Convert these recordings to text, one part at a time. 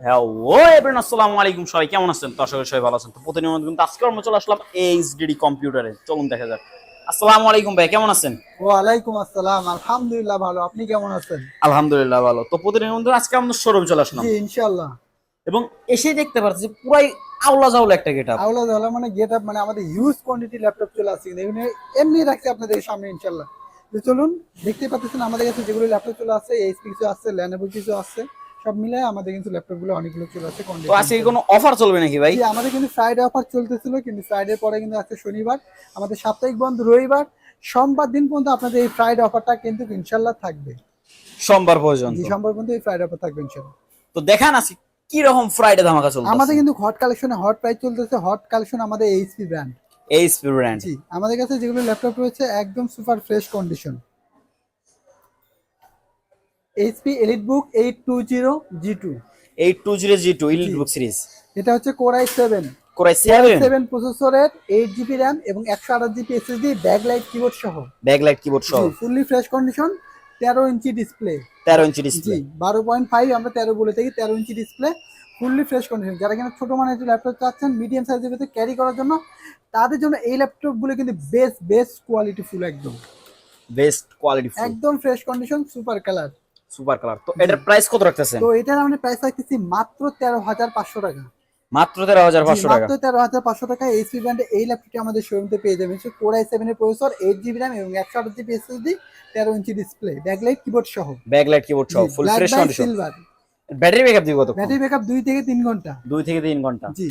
হ্যাঁ ও আসসালামু আলাইকুম। সবাই কেমন আছেন? তো আশা করি সবাই ভালো আছেন। তো প্রতিনিয়ত কিন্তু আজকে আমরা চলে আসলাম এইচডিডি কম্পিউটারে চলুন দেখা যাক। আসসালামু আলাইকুম ভাই কেমন আছেন? আসসালাম আলহামদুলিল্লাহ ভালো। আপনি কেমন আছেন? আলহামদুলিল্লাহ ভালো। তো প্রতিনিয়ত আজকে আমরা শোরুম চলে আসলাম। জি ইনশাআল্লাহ। এবং এসে দেখতে পাচ্ছি যে পুরাই আওলা জাউলা একটা গেট আপ আওলা দাওলা মানে গেট আপ মানে আমাদের হিউজ কোয়ান্টিটি ল্যাপটপ চলে আসছে। এমনি রাখছি আপনাদের সামনে ইনশাআল্লাহ। তো চলুন দেখতে পাচ্ছেন আমাদের কাছে যেগুলো ল্যাপটপ চলে আসছে এইচপি কিছু আসছে ল্যানোভো কিছু আসছে সব মিলে আমাদের কিন্তু ল্যাপটপগুলো অনেকগুলো চলে আসছে তো আজকে কোনো অফার চলবে নাকি ভাই? আমাদের কিন্তু ফ্রাইডে অফার চলতেছিল কিন্তু ফ্রাইডে পরে কিন্তু আজকে শনিবার আমাদের সাপ্তাহিক বন্ধ রবিবার সোমবার দিন পর্যন্ত আপনাদের এই ফ্রাইডে অফারটা কিন্তু ইনশাল্লাহ থাকবে। সোমবার পর্যন্ত? জি সোমবার পর্যন্ত এই ফ্রাইডে অফার থাকবে ইনশাল্লাহ তো দেখান আছি কি রকম ফ্রাইডে ধামাকা চলছে আমাদের কিন্তু হট কালেকশনে হট প্রাইস চলতেছে হট কালেকশন আমাদের এইচপি ব্র্যান্ড এইচপি ব্র্যান্ড জি আমাদের কাছে যেগুলো ল্যাপটপ রয়েছে একদম super fresh condition HP elite book eight two zero G two eight two zero G two elite book series এটা হচ্ছে core i seven core i seven seven প্রসেসরের eight GB RAM এবং একশো আঠাশ জিবি এসএসডি ব্যাকলাইট কিবোর্ড সহ। Backlight keyboard সহ। Fully fresh condition তেরো ইঞ্চি display তেরো ইঞ্চি ডিসপ্লে বারো পয়েন্ট ফাইভ আমরা তেরো বলে থাকি তেরো ইঞ্চি ডিসপ্লে ফুললি ফ্রেশ কন্ডিশন যারা কিনা ছোট মানের ল্যাপটপ চাচ্ছেন মিডিয়াম সাইজের ভিতরে ক্যারি করার জন্য তাদের জন্য এই ল্যাপটপগুলো কিন্তু বেস্ট বেস্ট কোয়ালিটি ফুল একদম। বেস্ট কোয়ালিটি একদম fresh condition super colour super colour তো এটার প্রাইস কত রাখতেছেন? তো এটার আমরা প্রাইস রাখতেছি মাত্র তেরো হাজার পাঁচশো টাকা। মাত্র তেরো হাজার পাঁচশো টাকা। মাত্র তেরো হাজার পাঁচশো টাকা এইচপি ব্র্যান্ডে এই ল্যাপটপটি আমাদের শোরুমতে পেয়ে যাবেন। সে কোরাই সেভেনের প্রসেসর এইট জিবি র্যাম এবং একশো আট জিবি এসএসডি তেরো ইঞ্চি ডিসপ্লে ব্যাকলাইট কিবোর্ড সহ। ব্যাকলাইট কিবোর্ড সহ full fresh condition silver battery backup দিব কত ব্যাটারি ব্যাকআপ দুই থেকে তিন ঘণ্টা। দুই থেকে তিন ঘণ্টা। জি।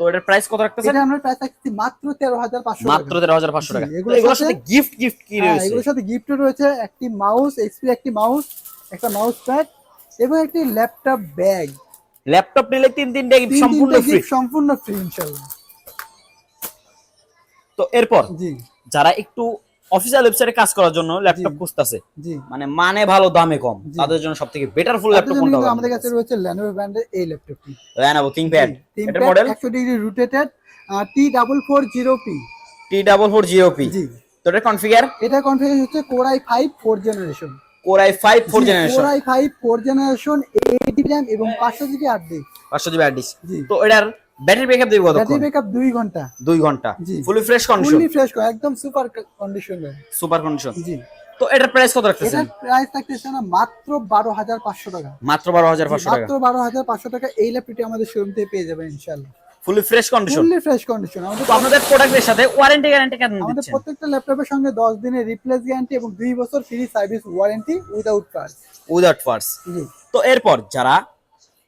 তো এটার প্রাইস কত রাখতেছেন? এটা আমরা প্রাইস রাখছি মাত্র তেরো হাজার পাঁচশো মাত্র তেরো হাজার পাঁচশো জি, টাকা। এগুলোর সাথে- গিফট গিফট কি হ্যাঁ, রয়েছে? এগুলোর সাথে গিফট রয়েছে। একটি মাউস এক্সপি একটি মাউস একটা মাউস প্যাড এবং একটি ল্যাপটপ ব্যাগ ল্যাপটপ নিলে তিন তিনটা gift সম্পূর্ণ ফ্রি সম্পূর্ণ ফ্রি ইনশাআল্লাহ। তো এরপর জি। যারা একটু অফিসিয়াল ওয়েবসাইটে কাজ করার জন্য ল্যাপটপ খুঁজতেছে। মানে মানে ভালো দামে কম। তাদের জন্য সব থেকে বেটার ফুল ল্যাপটপ কোনটা হবে? আমাদের কাছে রয়েছে ল্যানোভো ব্র্যান্ডের এই ল্যাপটপটি জানাব থিংকপ্যাড এটার মডেল একশো degree rotated T double four zero P T double four GOP জি। তো এটা কনফিগার এটা কনফিগারেশন হচ্ছে core i five four generation core I five four generation core i five four generation eight GB RAM এবং পাঁচশো GB hard disk পাঁচশো GB hard disk জি। তো এটার ব্যাটারি ব্যাকআপ দিব ব্যাটারি কতক্ষণ? ব্যাকআপ দুই ঘণ্টা। দুই ঘণ্টা। জি। Fully fresh condition fully fresh একদম সুপার কন্ডিশন সুপার কন্ডিশন জি। তো এটার প্রাইস কত রাখতেছেন? এটার প্রাইস থাকতেছে না মাত্র বারো হাজার পাঁচশো টাকা। মাত্র বারো হাজার পাঁচশো টাকা। মাত্র বারো হাজার পাঁচশো টাকা এই ল্যাপটপটি আমাদের শোরুম থেকে পেয়ে যাবেন ইনশাল্লাহ fully fresh condition fully fresh condition আমাদের আপনাদের প্রোডাক্টের সাথে ওয়ারেন্টি গ্যারান্টি কেন আমাদের প্রত্যেকটা ল্যাপটপের সঙ্গে দশ দিনের রিপ্লেস গ্যারান্টি এবং দুই বছর free service warranty without charge without farce জি। তো এরপর যারা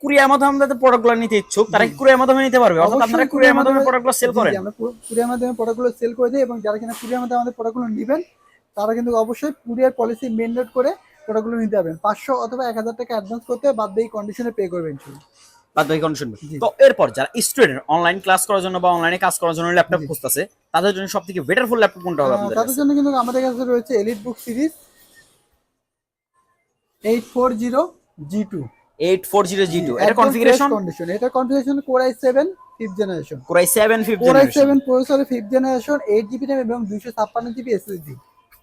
কুরিয়ার মাধ্যমে আমাদের প্রোডাক্টগুলো নিতে ইচ্ছুক তারা কি কুরিয়ার মাধ্যমে নিতে পারবে? অর্থাৎ আপনারা কুরিয়ার মাধ্যমে প্রোডাক্টগুলো সেল করেন। আমরা কুরিয়ার মাধ্যমে প্রোডাক্টগুলো সেল করে দিই এবং যারা কিনা কুরিয়ার মাধ্যমে আমাদের প্রোডাক্টগুলো নেবেন তারা কিন্তু অবশ্যই কুরিয়ার পলিসি মেনটেন করে প্রোডাক্টগুলো নিতে পারবেন। পাঁচশো অথবা এক হাজার টাকা অ্যাডভান্স করতে বাদ দিয়ে কন্ডিশনে পে করবেন কন্ডিশন তো এরপর যারা স্টুডেন্ট অনলাইন ক্লাস করার জন্য বা অনলাইনে কাজ করার জন্য ল্যাপটপ। খুঁজতেছে তাদের জন্য সব থেকে বেটার ফুল ল্যাপটপ কোনটা হবে আপনাদের তাদের জন্য কিন্তু আমাদের কাছে রয়েছে elite book series eight four zero G two 8400G2 এটা কনফিগারেশন কন্ডিশন এটা configuration core i seven fifth generation core i 7 5th core i generation seven প্রসেসরের fifth generation eight GB RAM এবং দুইশো ছাপ্পান্ন জিবি এসএসডি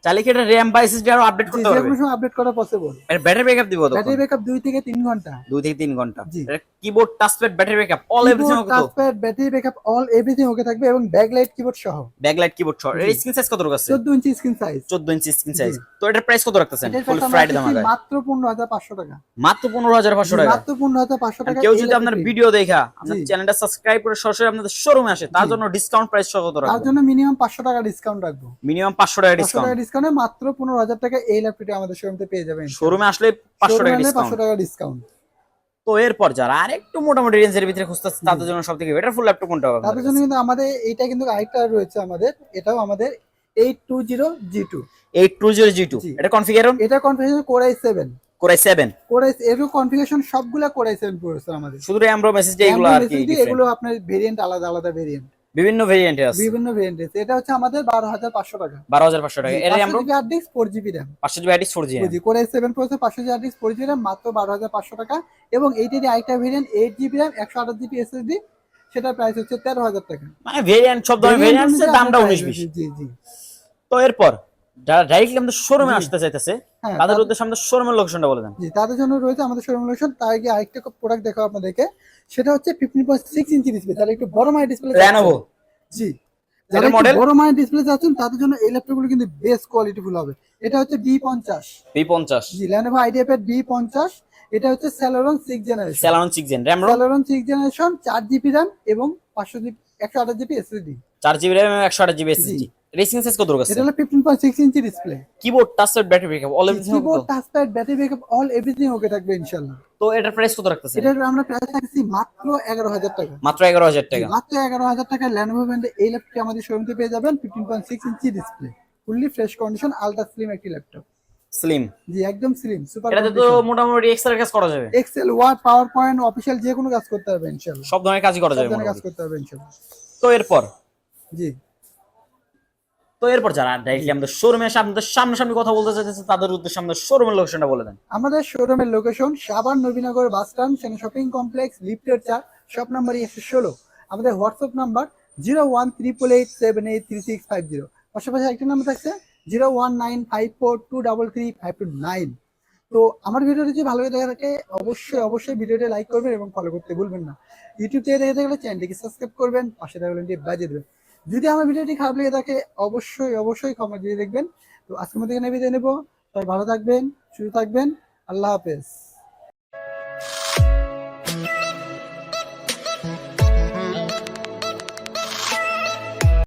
চাইলে কি এটা RAM বা SSD আরও আপডেট করতে যে পারবে? কোনো আপডেট করা পসিবল এর ব্যাটারি ব্যাকআপ দিব তো ব্যাটারি ব্যাকআপ দুই থেকে তিন ঘণ্টা। 2 থেকে 3 ঘণ্টা। এর keyboard touchpad battery backup all everything okay তো? Touchpad battery backup all everything okay থাকবে এবং ব্যাকলাইট কিবোর্ড সহ। ব্যাকলাইট কিবোর্ড সহ। এর স্ক্রিন সাইজ কত আছে? 14 ইঞ্চি স্ক্রিন সাইজ 14 ইঞ্চি স্ক্রিন সাইজ তো এটার প্রাইস কত রাখতেছেন? ফুল ফ্রাইডে দামাগায় মাত্র পনেরো হাজার পাঁচশো টাকা। মাত্র 15500 টাকা। মাত্র পনেরো হাজার পাঁচশো আর টাকা কেউ যদি আপনার ভিডিও দেখা আপনার। চ্যানেলটা সাবস্ক্রাইব করে সরাসরি আপনাদের শোরুমে আসে তার জন্য ডিসকাউন্ট প্রাইস সহ কত তার জন্য মিনিমাম পাঁচশো টাকা ডিসকাউন্ট রাখব। মিনিমাম 500 টাকা ডিসকাউন্ট ডিসকাউন্টে মাত্র পনেরো হাজার টাকা এই ল্যাপটপটি আমাদের শোরুমে পেয়ে যাবেন। শোরুমে আসলে 500 টাকা পাঁচশো টাকা ডিসকাউন্ট তো এরপর যারা আর একটু মোটামুটি রেঞ্জের ভিতরে খুঁজতেছে তাদের জন্য সব থেকে বেটার ফুল ল্যাপটপ কোনটা হবে তাদের জন্য কিন্তু আমাদের এইটা কিন্তু আরেকটা রয়েছে আমাদের এটাও আমাদের eight two zero G two 8200G2 জি। টু এটা কনফিগারেশন এটা configuration core i seven core i 7 core i এর কনফিগারেশন সবগুলা কোরাই সেভেন প্রসেসর আমাদের। শুধু RAM ROM SSD এগুলো আর কি এগুলো আপনার ভেরিয়েন্ট আলাদা আলাদা ভেরিয়েন্ট বিভিন্ন ভেরিয়েন্ট আছে। বিভিন্ন ভেরিয়েন্ট আছে। এটা হচ্ছে আমাদের বারো হাজার পাঁচশো টাকা। 12500 টাকা। এর RAM ROM GB hard disk four GB RAM 500 disk HDD 4G জি কোরে সেভেন প্রসেসর পাঁচশো GB hard disk four GB RAM মাত্র বারো হাজার পাঁচশো টাকা। এবং এইটারই আরেকটা ভেরিয়েন্ট এইট জিবি র্যাম একশো আঠাশ জিবি এসএসডি সেটার প্রাইস হচ্ছে তেরো হাজার টাকা। মানে ভেরিয়েন্ট সব ধরনের ভেরিয়েন্ট আছে দামটা 19 20 জি জি। তো এরপর? যারা ডাইরেক্টলি আমাদের শোরুমে আসতে চাইতেছে হ্যাঁ তাদের উদ্দেশ্যে আমাদের শোরুমের লোকেশনটা বলে দেন। জি তাদের জন্য রয়েছে আমাদের শোরুম লোকেশন তার আগে আরেকটা প্রোডাক্ট দেখাবো আপনাদেরকে। সেটা হচ্ছে ফিফটিন পয়েন্ট সিক্স ইঞ্চি ডিসপ্লে তাহলে একটু বড় মায়ের ডিসপ্লে Lenovo জি। যারা model? বড় মায়ের ডিসপ্লে চাচ্ছেন তাদের জন্য এই ল্যাপটপগুলো কিন্তু বেস্ট কোয়ালিটি ফুল হবে। এটা হচ্ছে বি পঞ্চাশ। বি পঞ্চাশ। জি ল্যানোভো আইডিয়া প্যাড বি পঞ্চাশ। এটা হচ্ছে Celeron six generation Celeron six gen RAM Celeron six generation চার জিবি র্যাম এবং পাঁচশো জিবি একশো আঠাশ জিবি এসএসডি চার জিবি র্যাম একশো আঠাশ জিবি এসএসডি রেসিং সাইজ কত রয়েছে এটা হলো ফিফটিন পয়েন্ট সিক্স ইঞ্চি display keyboard touch set battery backup all everything keyboard touch pad battery backup all everything okay থাকবে ইনশাআল্লাহ। তো এটার প্রাইস কত রাখতেছেন? এটা আমরা প্রাইস রাখছি মাত্র এগারো হাজার টাকা। মাত্র এগারো হাজার টাকা। মাত্র এগারো হাজার টাকায় ল্যানোভো ব্র্যান্ডে এই ল্যাপটপটি আমাদের শোরুমতে পেয়ে যাবেন ফিফটিন পয়েন্ট সিক্স ইঞ্চি display fully fresh condition ultra slim একটি ল্যাপটপ স্লিম জি একদম স্লিম সুপার এটাতে তো মোটামুটি এক্সট্রা কাজ করা যাবে। Excel Word PowerPoint official যে কোনো কাজ করতে পারবে ইনশাআল্লাহ। সব ধরনের কাজই করা সব যাবে ধরনের কাজ করতে পারবে ইনশাআল্লাহ। তো এরপর? জি। তো এরপর যারা ডাইরেক্টলি আমাদের শোরুমে এসে আপনাদের সামনাসামনি কথা বলতে চাইতেছে, তাদের উদ্দেশ্যে আমাদের শোরুমের লোকেশনটা বলে দেন। আমাদের শোরুমের লোকেশন সাবান Nabinagar bus stand, Sena shopping complex লিফটের চার শপ নাম্বার একশো ষোলো। আমাদের WhatsApp number zero one triple eight seven eight three six five zero পাশাপাশি একটা নাম্বার থাকছে zero one nine five four two double three five two nine তো আমার ভিডিওটি যদি ভালো লেগে থাকে অবশ্যই অবশ্যই ভিডিওটি লাইক করবেন এবং ফলো করতে ভুলবেন না। ইউটিউব থেকে দেখে থাকলে চ্যানেলটিকে সাবস্ক্রাইব করবেন, পাশে থাকলে বাজিয়ে দেবেন। যদি আমার ভিডিওটি খারাপ লেগে থাকে, অবশ্যই অবশ্যই ক্ষমা দিয়ে দেখবেন। তো আজকের মধ্যে এখানে বিদায় নেব। তাই ভালো থাকবেন, সুস্থ থাকবেন। আল্লাহ হাফেজ।